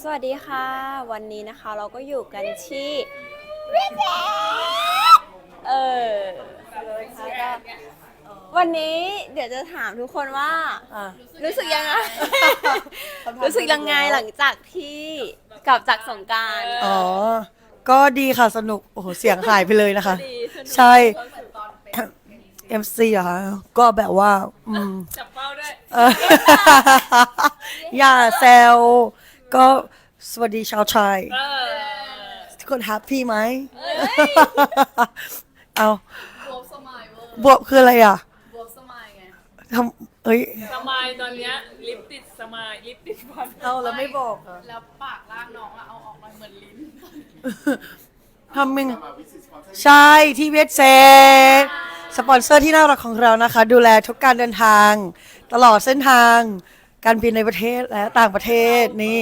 สวัสดีค่ะ วันนี้นะคะเราก็อยู่กันที่เออนะคะก็วันนี้เดี๋ยวจะถามทุกคนว่า อะรู้สึกยังไงคำถามรู้สึกยังไงหลังจากที่กลับจากสงกรารอ๋อ ก็ดีค่ะสนุก โอ้โห เสียงหายไปเลยนะคะ ใช่ MC เหรอคะก็แบบว่า อืม จับเป้าด้วย เออ อย่าแซว ก็สวัสดีชาวไทยเออทุกคนแฮปปี้ไหม เอาบวกสมัยเวอร์บวบคืออะไรอะบวกสมัยไงทำเอ้ย สมายตอนเนี้ยลิปติดสมายลิปติดฟันเอาแล้วไม่บอกอะแล้วปากล่างน้องอะเอาออกหน่อยเหมือนลิ้น ทำมึงใช่ที่เวทเซสปอนเซอร์ที่น่ารักของเรานะคะ ดูแลทุกการเดินทาง ตลอดเส้นทาง การบินในประเทศและต่างประเทศนี่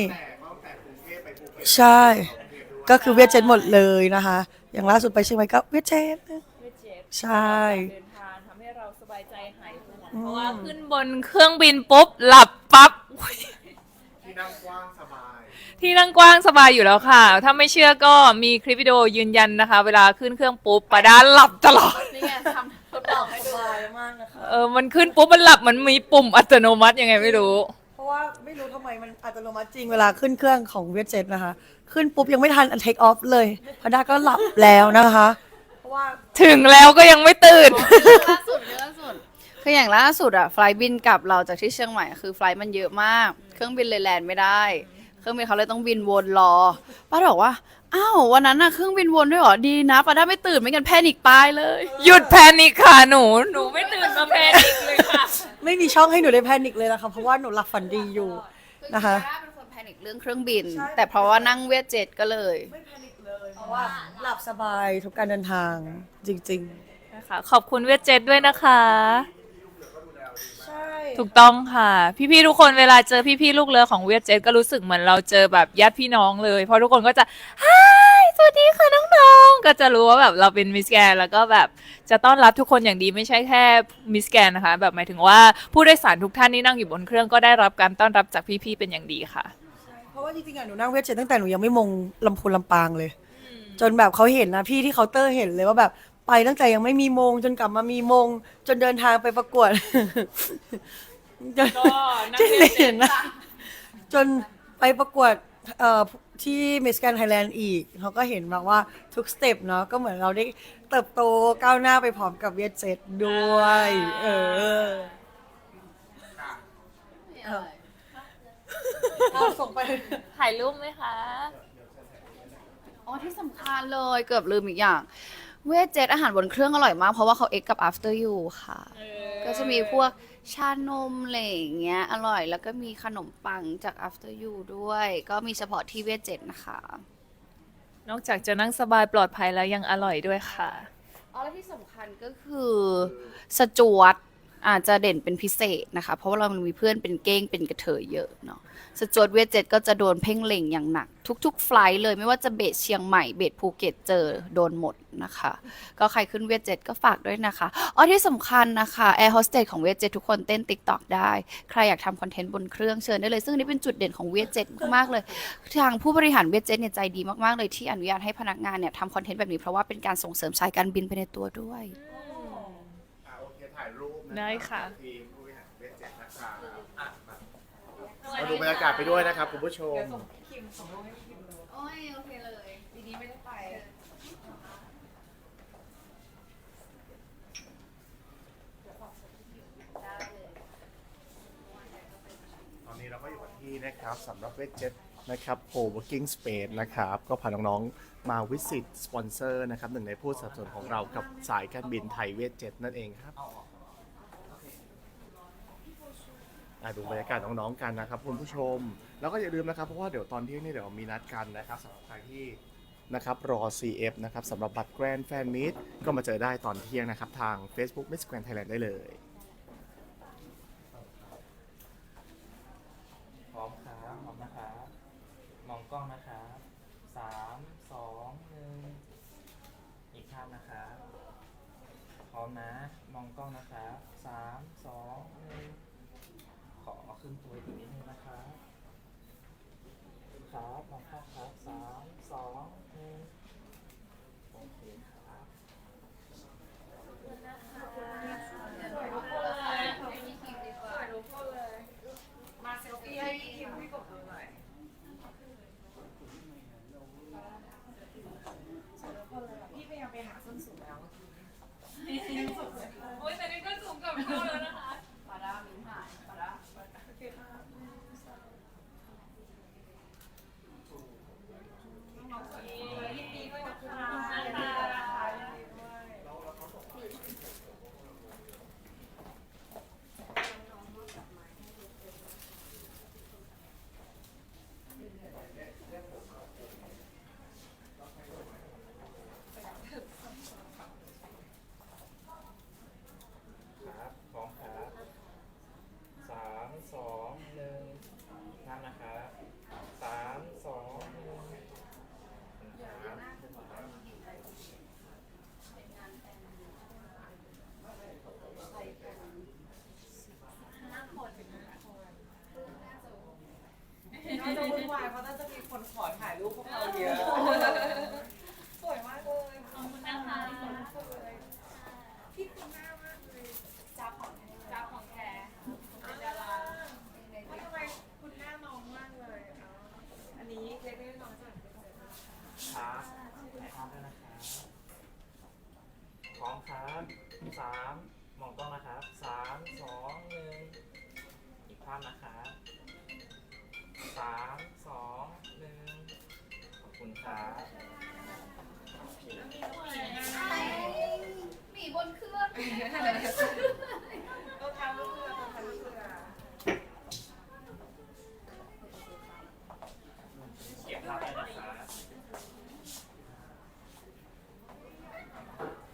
ใช่ ก็คือเวียดเจ็ตหมดเลยนะคะ อย่างล่าสุดไปเชียงใหม่ก็เวียดเจ็ต ใช่ เดินทางทำให้เราสบายใจหายห่วงเพราะว่าขึ้นบนเครื่องบินปุ๊บ หลับปั๊บอุ๊ยที่นั่งกว้างสบาย ที่นั่งกว้างสบายอยู่แล้วค่ะ ถ้าไม่เชื่อก็มีคลิปวิดีโอยืนยันนะคะ เวลาขึ้นเครื่องปุ๊บปาดาหลับตลอด นี่ไงทำ ทดลองให้ดูมากนะคะ เออ มันขึ้นปุ๊บมันหลับมันมีปุ่มอัตโนมัติยังไงไม่รู้ เพราะว่าไม่รู้ทำไมมันอัตโนมัติจริงเวลาขึ้นเครื่องของเวียดเจ็ตนะคะ ขึ้นปุ๊บยังไม่ทันอันเทคออฟเลยพดาก็หลับแล้วนะคะ เพราะว่าถึงแล้วก็ยังไม่ตื่น ล่าสุดเรื่องล่าสุด คืออย่างล่าสุดอะไฟล์บินกลับเราจากที่เชียงใหม่คือไฟล์มันเยอะมาก เครื่องบินเลยแลนด์ไม่ได้ เครื่องบินเขาเลยต้องบินวนรอป้าบอกว่า อ้าววันนั้นอะเครื่องบินวนด้วยเหรอดีนะป้าได้ไม่ตื่นไม่งั้นแพนิกตายเลย หยุดแพนิคค่ะหนู หนูไม่ตื่นมาแพนิคเลยค่ะ ไม่มีช่องให้หนูได้แพนิคเลยนะคะเพราะว่าหนูหลับฝันดีอยู่นะคะป้าเป็นคนแพนิคเรื่องเครื่องบิน แต่เพราะว่านั่งเวียดเจ็ตก็เลยไม่แพนิคเลยเพราะว่าหลับสบายทุกการเดินทางจริงนะคะขอบคุณเวทเจ็ตด้วยนะคะๆใช่ ถูกต้องค่ะ พี่ๆทุกคนเวลาเจอพี่ๆลูกเรือของเวทเจ็ตก็รู้สึกเหมือนเราเจอแบบญาติพี่น้องเลยเพราะทุกคนก็จะฮายสวัสดีค่ะน้องๆก็จะรู้ว่าแบบเราเป็นมิสแกนแล้วก็แบบจะต้อนรับทุกคนอย่างดีไม่ใช่แค่มิสแกนนะคะ แบบหมายถึงว่าผู้โดยสารทุกท่านที่นั่งอยู่บนเครื่องก็ได้รับการต้อนรับจากพี่ๆเป็นอย่างดีค่ะ เพราะว่าจริงๆอะหนูนั่งเวทเจ็ตตั้งแต่หนูยังไม่มงลำพูนลำปางเลย จนแบบเขาเห็นนะพี่ที่เคาน์เตอร์เห็นเลยว่าแบบ ไปตั้งแต่ยังไม่มีมงจนกลับมามีมง จนเดินทางไปประกวดจนก็นั่งจนเวทเจ็ตเห็นนะจนไปประกวดเอ่อที่มิสแกนไทยแลนด์อีกเขาก็เห็นแบบว่าทุกสเต็ปเนาะก็เหมือนเราได้เติบโตก้าวหน้าไปพร้อมกับเวียดเจ็ตด้วย เออเอาส่งไป ถ่ายรูปไหมคะ อ๋อที่สำคัญเลยเกือบลืมอีกอย่าง เวทเจ็ตอาหารบนเครื่องอร่อยมาก เพราะว่าเขาเอ็กกับ after you ค่ะ ก็จะมีพวกชานมอะไรอย่างเงี้ยอร่อย แล้วก็มีขนมปังจาก after you ด้วย ก็มีเฉพาะที่เวทเจ็ตนะคะ นอกจากจะนั่งสบายปลอดภัยแล้วยังอร่อยด้วยค่ะ อ๋อ และที่สำคัญก็คือสจวต อาจจะเด่นเป็นพิเศษนะคะ เพราะว่าเรามันมีเพื่อนเป็นเก้งเป็นกระเทยเยอะเนาะสจวตเวทเจ็ตก็จะโดนเพ่งเล็งอย่างหนัก ทุก ๆ ไฟล์เลยไม่ว่าจะเบสเชียงใหม่เบสภูเก็ตเจอโดนหมดนะคะ ก็ใครขึ้นเวทเจ็ตก็ฝากด้วยนะคะอ๋อที่สำคัญนะคะแอร์โฮสเตสของเวทเจ็ตทุกคนเต้นติ๊กต็อกได้ ใครอยากทำคอนเทนต์บนเครื่องเชิญได้เลย ซึ่งอันนี้เป็นจุดเด่นของเวทเจ็ตมากๆเลยทางผู้บริหารเวทเจ็ตเนี่ยใจดีมากๆเลยที่อนุญาตให้พนักงานเนี่ยทำคอนเทนต์แบบนี้เพราะว่าเป็นการส่งเสริมสายการบินไปในตัวด้วย อ่าโอเคถ่ายรูปน ได้ค่ะ ทีมผู้บริหารเวทเจ็ตนะครับอะมามาดูบรรยากาศไปด้วยนะครับคุณผู้ชม โอ้ยโอเคเลยปีนี้ไม่ได้ไป ตอนนี้เราก็อยู่กันที่นะครับสำหรับเวทเจ็ตนะครับ co-working space นะครับ ก็พาน้องๆมาวิสิตสปอนเซอร์นะครับหนึ่งในผู้สนับสนุนของเรากับสายการบินไทยเวทเจ็ตนั่นเองครับอ่ะดูบรรยากาศน้องๆกันนะครับคุณผู้ชม แล้วก็อย่าลืมนะครับเพราะว่าเดี๋ยวตอนเที่ยงนี่เดี๋ยวมีนัดกันนะครับสำหรับใครที่นะครับรอ CF นะครับสำหรับบัตรแกรนแฟนมิตก็มาเจอได้ตอนเที่ยงนะครับ ทาง Facebook Miss Grand Thailand ได้เลยพร้อมครับพร้อมนะครับมองกล้องนะครับสามสองหนึ่งอีกภาพนะครับพร้อมนะ มองกล้องนะครับสามสอง รื่องเราทำลูกเรือเราทำลูกเรือเก็บภาพได้นะครับ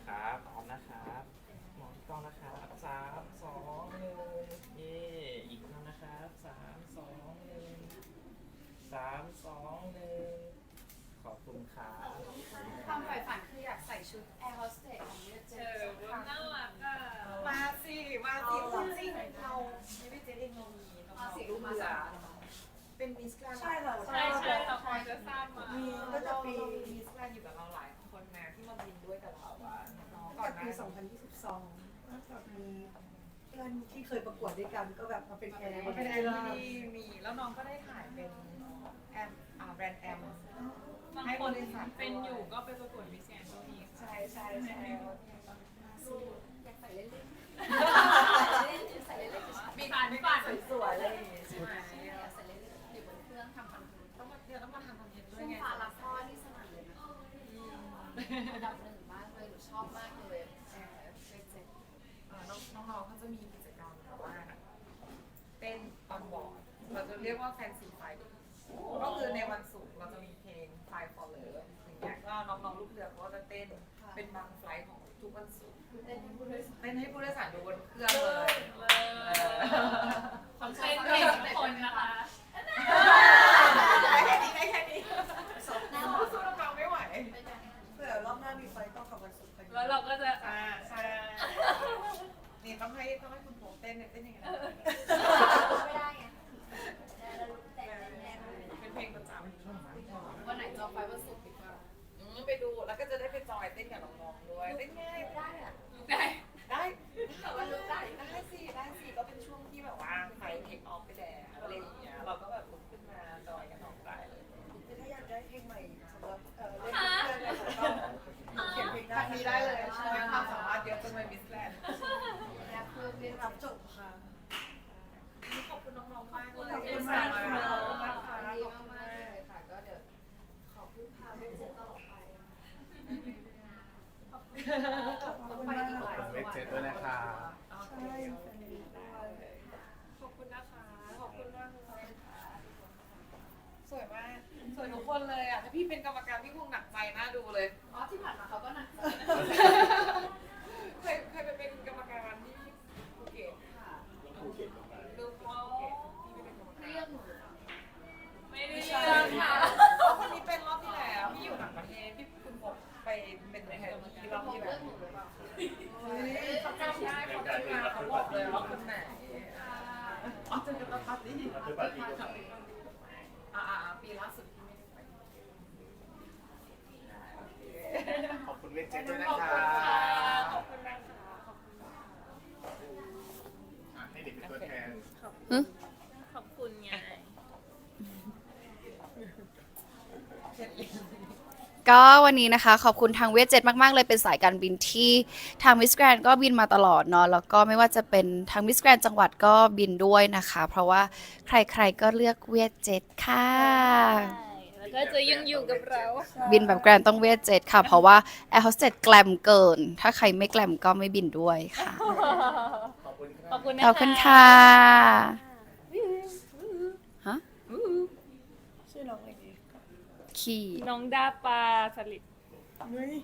ครับพร้อมนะครับมองกล้องนะครับสามสองหนึ่งเย่อีกครั้งนะครับสามสองหนึ่งสามสองหนึ่งขอบคุณครับ ความใฝ่ฝันคืออยากใส่ชุดแอร์โฮสเตสของเวทเจตค่ะน่ารักอะ มาสิมาสิจริงเราไม่ได้เจ๊เองเรามีน้องๆลูกเรือเป็นมิสแกรนด์ใช่ค่ะใช่ใช่เราคอยจะทราบมามีมีตั้งแต่ปีมิสแกรนด์อยู่กับเราหลายคนนะที่มาบินด้วยกับเราอะน้องๆก่ก่ออนนหปีน้า2022น่าจะมีเพื่อนที่เคยประกวดด้วยกันก็แบบมาเป็นแอร์มันเป็นแอร์ที่ดีมีแล้วน้องก็ได้ถ่ายเป็นแอมอ่าแบรนด์แอมให้บริษัทเป็นอยู่ก็ไปประกวดมิสแกรนด์ก็มีใช่ใช่ใช่อยากใส่เล่นๆ ใส่เล่น ทุกวันศุกร์เต้นให้ผู้โดยสารเต้นให้ผู้โดยสารดูบนเครื่องเลย ของใช้เพลงทุกคนนะคะได้แค่นี้ได้แค่นี้สู้น้องๆไม่ไหวเผื่อรอบหน้ามีไฟต้องกับวันศุกร์ไปแล้วเราก็จะอ่าใช่นี่ต้องให้ต้องให้คุณโพเต้นเนี่ยเต้นยังไง สามารถเยอะจนไปมิสแลนด์อยากเพิ่มเรียนรับจบค่ะ ขอบคุณน้องๆมากเลยขอบคุณมากค่ะขอบคุณมากค่ะดีขอบคุณมากมากๆเลยค่ะ ก็เดี๋ยวขอพึ่งพาเวทเจตตลอดไปต้องไปอีกหลายเวกเจ็ดด้วยนะครับใช่แฟนมีด้วยขอบคุณนะคะ ขอบคุณมากเลยสวยมาก สวยทุกคนเลยอะ ถ้าพี่เป็นกรรมการพี่คงหนักใจน่าดูเลย ว่าคนไหนอ๋อเจอกันตอนปาร์ตี้อ่าปีล่าสุดที่ไม่ได้ไปขอบคุณเวกเจ็ดด้วยนะขอบครัคุณค่ะบขอบคุณนะคะขอบคุณค่ะอะให้เด็กเป็นตัวแทนขอบคุณไง ก็วันนี้นะคะ ขอบคุณทางเวทเจ็ตมาก ๆ เลยเป็นสายการบินที่ทางมิสแกรนก็บินมาตลอดเนาะแล้วก็ไม่ว่าจะเป็นทางมิสแกรนจังหวัดก็บินด้วยนะคะ เพราะว่าใครๆก็เลือกเวทเจ็ตค่ะ แล้วก็จะยังอยู่กับเรา บินแบบแกรนต้องเวทเจ็ตค่ะ เพราะว่าแอร์โฮสเตสแกลมเกิน ถ้าใครไม่แกลมก็ไม่บินด้วยค่ะ ขอบคุณคขรัอบบคุณนะขอบคุณค่ะฮะ ชื่อน้องอะไรดี ขี่น้องดาปาสลิด เฮ้ย